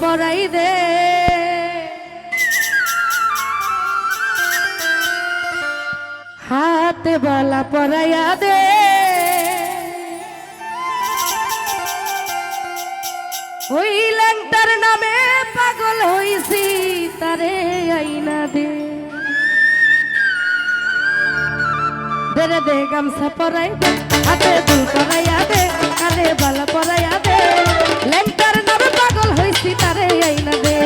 পরাই দে হাতে বালা পরাইয়া দে। ওই ল্যাংটার নামে পাগল হইছি, তারে আইনা দে। দে গামছা পরাই হাতে দুল পরাইয়া দে, কানে বালা পরাইয়া দে। ল্যাংটা পাগল হয়েছি তারে আইনা দে।